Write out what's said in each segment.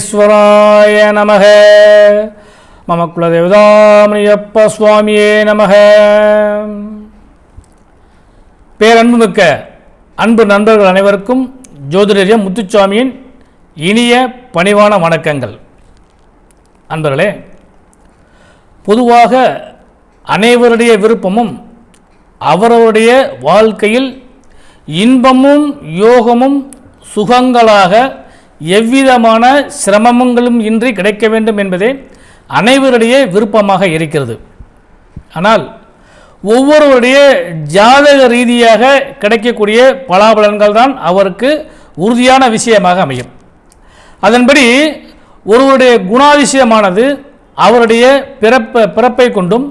விக்னேஸ்வராய நமக மம குலதேவதாமணியப்ப சுவாமியே நமக பேரன்புமிக்க அன்பு நண்பர்கள் அனைவருக்கும் ஜோதிடரிய முத்துச்சாமியின் இனிய பணிவான வணக்கங்கள். அன்பர்களே பொதுவாக அனைவருடைய விருப்பமும் அவரவருடைய வாழ்க்கையில் இன்பமும் யோகமும் சுகங்களாக எவ்விதமான சிரமங்களும் இன்றி கிடைக்க வேண்டும் என்பதே அனைவருடைய விருப்பமாக இருக்கிறது. ஆனால் ஒவ்வொருவருடைய ஜாதக ரீதியாக கிடைக்கக்கூடிய பலாபலன்கள் தான் அவருக்கு உறுதியான விஷயமாக அமையும். அதன்படி ஒருவருடைய குணாதிசயமானது அவருடைய பிறப்ப பிறப்பை கொண்டும்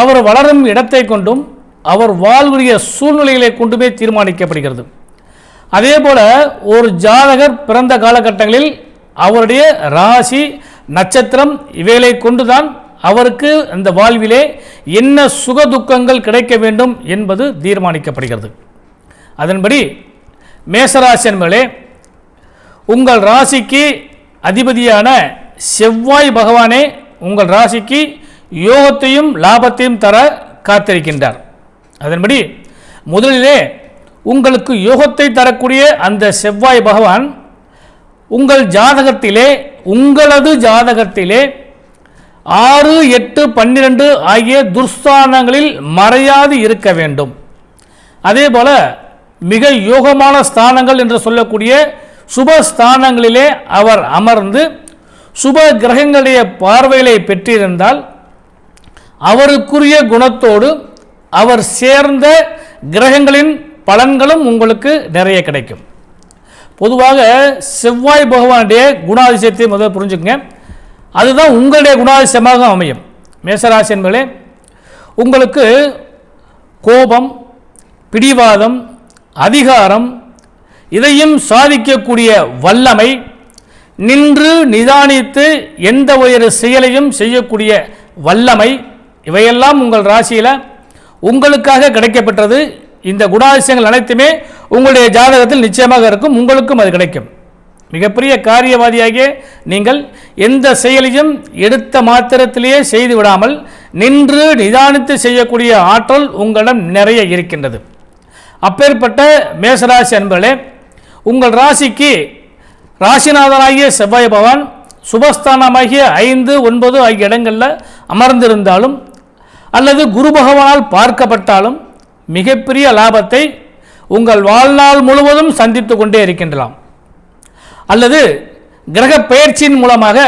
அவர் வளரும் இடத்தை கொண்டும் அவர் வாழ்வுடைய சூழ்நிலைகளை கொண்டுமே தீர்மானிக்கப்படுகிறது. அதே போல ஒரு ஜாதகர் பிறந்த காலகட்டங்களில் அவருடைய ராசி நட்சத்திரம் இவைகளை கொண்டுதான் அவருக்கு அந்த வாழ்விலே என்ன சுக துக்கங்கள் கிடைக்க வேண்டும் என்பது தீர்மானிக்கப்படுகிறது. அதன்படி மேசராசி என்பர்களே உங்கள் ராசிக்கு அதிபதியான செவ்வாய் பகவானே உங்கள் ராசிக்கு யோகத்தையும் லாபத்தையும் தர காத்திருக்கின்றார். அதன்படி முதலிலே உங்களுக்கு யோகத்தை தரக்கூடிய அந்த செவ்வாய் பகவான் உங்கள் ஜாதகத்திலே உங்களது ஜாதகத்திலே ஆறு எட்டு பன்னிரெண்டு ஆகிய துர்ஸ்தானங்களில் மறையாது இருக்க வேண்டும். அதே போல மிக யோகமான ஸ்தானங்கள் என்று சொல்லக்கூடிய சுப ஸ்தானங்களிலே அவர் அமர்ந்து சுப கிரகங்களுடைய பார்வைகளை பெற்றிருந்தால் அவருக்குரிய குணத்தோடு அவர் சேர்ந்த கிரகங்களின் பலன்களும் உங்களுக்கு நிறைய கிடைக்கும். பொதுவாக செவ்வாய் பகவானுடைய குணாதிசயத்தை முதல்ல புரிஞ்சுக்கங்க. அதுதான் உங்களுடைய குணாதிசயமாக அமையும். மேசராசி என்பதே உங்களுக்கு கோபம் பிடிவாதம் அதிகாரம் இதையும் சாதிக்கக்கூடிய வல்லமை நின்று நிதானித்து எந்த ஒரு செயலையும் செய்யக்கூடிய வல்லமை இவையெல்லாம் உங்கள் ராசியில் உங்களுக்காக கிடைக்கப்பெற்றது இந்த குணாதிசயங்கள் அனைத்துமே உங்களுடைய ஜாதகத்தில் நிச்சயமாக இருக்கும் உங்களுக்கும் அது கிடைக்கும். மிகப்பெரிய காரியவாதியாகிய நீங்கள் எந்த செயலையும் எடுத்த மாத்திரத்திலேயே செய்து விடாமல் நின்று நிதானித்து செய்யக்கூடிய ஆற்றல் உங்களிடம் நிறைய இருக்கின்றது. அப்பேற்பட்ட மேசராசி அன்பர்களே உங்கள் ராசிக்கு ராசிநாதனாகிய செவ்வாய் பகவான் சுபஸ்தானமாகிய ஐந்து ஒன்பது ஆகிய இடங்களில் அமர்ந்திருந்தாலும் அல்லது குரு பகவானால் பார்க்கப்பட்டாலும் மிகப்பெரிய லாபத்தை உங்கள் வாழ்நாள் முழுவதும் சந்தித்து கொண்டே இருக்கின்றலாம். அல்லது கிரக பெயர்ச்சியின் மூலமாக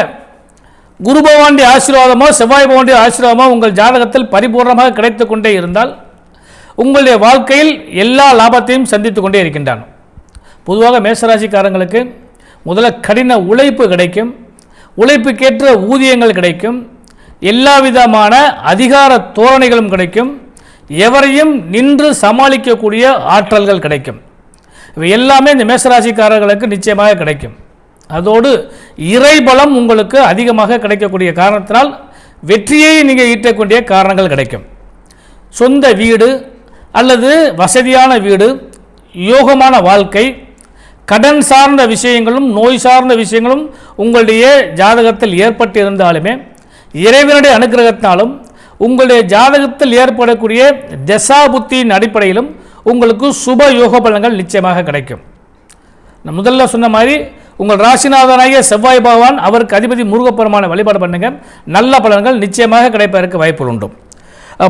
குரு பகவானுடைய ஆசீர்வாதமோ செவ்வாய் பகவானுடைய ஆசீர்வாதமோ உங்கள் ஜாதகத்தில் பரிபூர்ணமாக கிடைத்து கொண்டே இருந்தால் உங்களுடைய வாழ்க்கையில் எல்லா லாபத்தையும் சந்தித்து கொண்டே இருக்கின்றான். பொதுவாக மேசராசிக்காரங்களுக்கு முதல்ல கடின உழைப்பு கிடைக்கும் உழைப்புக்கேற்ற ஊதியங்கள் கிடைக்கும் எல்லா விதமான அதிகார தோரணைகளும் கிடைக்கும் எவரையும் நின்று சமாளிக்கக்கூடிய ஆற்றல்கள் கிடைக்கும். இவை எல்லாமே இந்த மேசராசிக்காரர்களுக்கு நிச்சயமாக கிடைக்கும். அதோடு இறைபலம் உங்களுக்கு அதிகமாக கிடைக்கக்கூடிய காரணத்தினால் வெற்றியை நீங்கள் ஈட்டக்கூடிய காரணங்கள் கிடைக்கும். சொந்த வீடு அல்லது வசதியான வீடு யோகமான வாழ்க்கை கடன் சார்ந்த விஷயங்களும் நோய் சார்ந்த விஷயங்களும் உங்களுடைய ஜாதகத்தில் ஏற்பட்டிருந்தாலுமே இறைவனுடைய அனுகிரகத்தினாலும் உங்களுடைய ஜாதகத்தில் ஏற்படக்கூடிய தசாபுத்தியின் அடிப்படையிலும் உங்களுக்கு சுப யோக பலன்கள் நிச்சயமாக கிடைக்கும். நான் முதல்ல சொன்ன மாதிரி உங்கள் ராசிநாதனாகிய செவ்வாய் பகவான் அவருக்கு அதிபதி முருகப்பெருமான வழிபாடு பண்ணுங்க. நல்ல பலன்கள் நிச்சயமாக கிடைப்பதற்கு வாய்ப்புகள் உண்டு.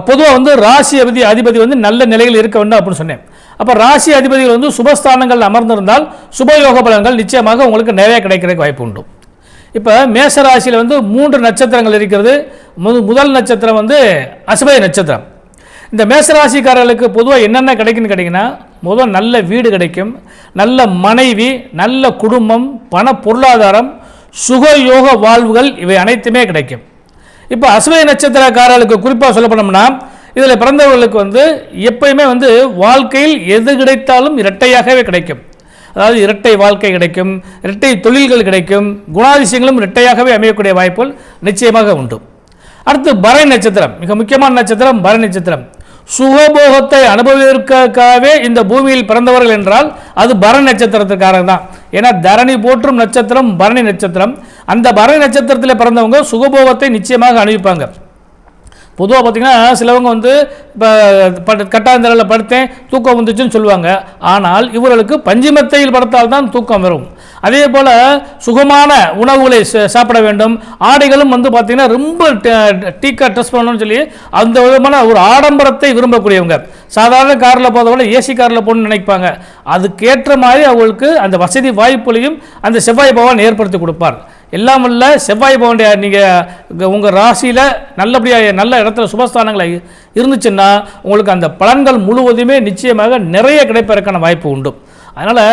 பொதுவாக வந்து ராசி அதிபதி அதிபதி வந்து நல்ல நிலையில் இருக்க வேண்டும் அப்படின்னு சொன்னேன். அப்போ ராசி அதிபதிகள் வந்து சுபஸ்தானங்கள் அமர்ந்திருந்தால் சுபயோக பலன்கள் நிச்சயமாக உங்களுக்கு நிறைய கிடைக்கிறதுக்கு வாய்ப்பு உண்டு. இப்போ மேச ராசியில் வந்து மூன்று நட்சத்திரங்கள் இருக்கிறது. முது முதல் நட்சத்திரம் வந்து அசுபய நட்சத்திரம். இந்த மேசராசிக்காரர்களுக்கு பொதுவாக என்னென்ன கிடைக்குன்னு கேட்டிங்கன்னா முதல் நல்ல வீடு கிடைக்கும். நல்ல மனைவி நல்ல குடும்பம் பண பொருளாதாரம் சுக யோக வாழ்வுகள் இவை அனைத்துமே கிடைக்கும். இப்போ அசுவை நட்சத்திரக்காரர்களுக்கு குறிப்பாக சொல்ல போனோம்னா இதில் பிறந்தவர்களுக்கு வந்து எப்பயுமே வந்து வாழ்க்கையில் எது கிடைத்தாலும் இரட்டையாகவே கிடைக்கும். அதாவது இரட்டை வாழ்க்கை கிடைக்கும் இரட்டை தொழில்கள் கிடைக்கும் குணாதிசயங்களும் இரட்டையாகவே அமையக்கூடிய வாய்ப்புகள் நிச்சயமாக உண்டு. அடுத்து பரணி நட்சத்திரம் மிக முக்கியமான நட்சத்திரம் பரணி நட்சத்திரம். சுகபோகத்தை அனுபவிப்பதற்காகவே இந்த பூமியில் பிறந்தவர்கள் என்றால் அது பரணி நட்சத்திரத்துக்காரங்க தான். ஏன்னா தரணி போற்றும் நட்சத்திரம் பரணி நட்சத்திரம். அந்த பரணி நட்சத்திரத்தில் பிறந்தவங்க சுகபோகத்தை நிச்சயமாக அனுபவிப்பாங்க. பொதுவாக பார்த்தீங்கன்னா சிலவங்க வந்து இப்போ படு படுத்தேன் தூக்கம் வந்துச்சுன்னு சொல்லுவாங்க. ஆனால் இவர்களுக்கு பஞ்சிமத்தையில் படுத்தால் தான் தூக்கம் வரும். அதே போல் சுகமான உணவுகளை சாப்பிட வேண்டும். ஆடைகளும் வந்து பார்த்திங்கன்னா ரொம்ப டீக்கா ட்ரெஸ் பண்ணணும்னு சொல்லி அந்த விதமான ஒரு ஆடம்பரத்தை விரும்பக்கூடியவங்க. சாதாரண காரில் போகிறவங்கள ஏசி காரில் போகணும்னு நினைப்பாங்க. அதுக்கேற்ற மாதிரி அவங்களுக்கு அந்த வசதி வாய்ப்புகளையும் அந்த செவ்வாய் பகவான் ஏற்படுத்தி கொடுப்பார். எல்லாம் வல்ல செவ்வாய் பகவானுடைய நீங்கள் உங்கள் ராசியில் நல்லபடியாக நல்ல இடத்துல சுபஸ்தானங்களை இருந்துச்சுன்னா உங்களுக்கு அந்த பலன்கள் முழுவதுமே நிச்சயமாக நிறைய கிடைப்பதற்கான வாய்ப்பு உண்டு. அதனால்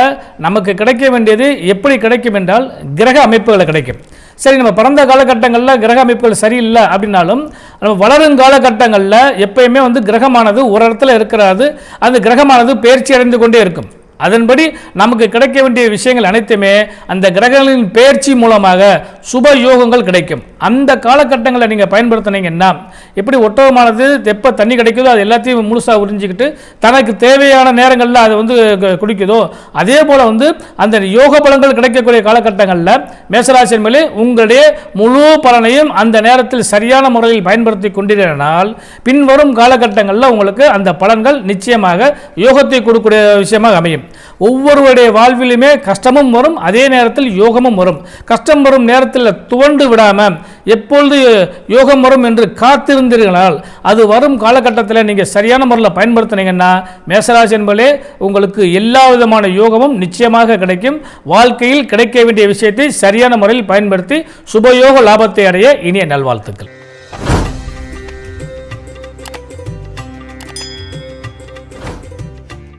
நமக்கு கிடைக்க வேண்டியது எப்படி கிடைக்கும் என்றால் கிரக அமைப்புகளை கிடைக்கும். சரி நம்ம பிறந்த காலகட்டங்களில் கிரக அமைப்புகள் சரியில்லை அப்படின்னாலும் நம்ம வளரும் காலகட்டங்களில் எப்பயுமே வந்து கிரகமானது ஒரு இடத்துல இருக்கிறாது அந்த கிரகமானது பயிற்சி அடைந்து கொண்டே இருக்கும். அதன்படி நமக்கு கிடைக்க வேண்டிய விஷயங்கள் அனைத்துமே அந்த கிரகங்களின் பெயர்ச்சி மூலமாக சுப யோகங்கள் கிடைக்கும். அந்த காலகட்டங்களை நீங்கள் பயன்படுத்தினீங்கன்னா எப்படி ஒட்டகமானது எப்போ தண்ணி கிடைக்குதோ அது எல்லாத்தையும் முழுசாக உறிஞ்சிக்கிட்டு தனக்கு தேவையான நேரங்களில் அதை வந்து கு- குடிக்குதோ அதே போல் வந்து அந்த யோக பலங்கள் கிடைக்கக்கூடிய காலகட்டங்களில் மேசராசின் மேலே உங்களுடைய முழு பலனையும் அந்த நேரத்தில் சரியான முறையில் பயன்படுத்தி கொண்டீர்கள் பின்வரும் காலகட்டங்களில் உங்களுக்கு அந்த பலன்கள் நிச்சயமாக யோகத்தை கொடுக்கக்கூடிய விஷயமாக அமையும். ஒவ்வொருவருடைய வாழ்விலுமே கஷ்டமும் வரும் அதே நேரத்தில் யோகமும் வரும். கஷ்டம் வரும் நேரத்தில் நேரத்தில் துவண்டு விடாமல் எப்பொழுது யோகம் வரும் என்று காத்திருந்தீர்களால் அது வரும் காலகட்டத்தில் நீங்கள் சரியான முறையில் பயன்படுத்தினீங்கன்னா மேசராசி என்பதே உங்களுக்கு எல்லா விதமான யோகமும் நிச்சயமாக கிடைக்கும். வாழ்க்கையில் கிடைக்க வேண்டிய விஷயத்தை சரியான முறையில் பயன்படுத்தி சுபயோக லாபத்தை அடைய இனிய நல்வாழ்த்துக்கள்.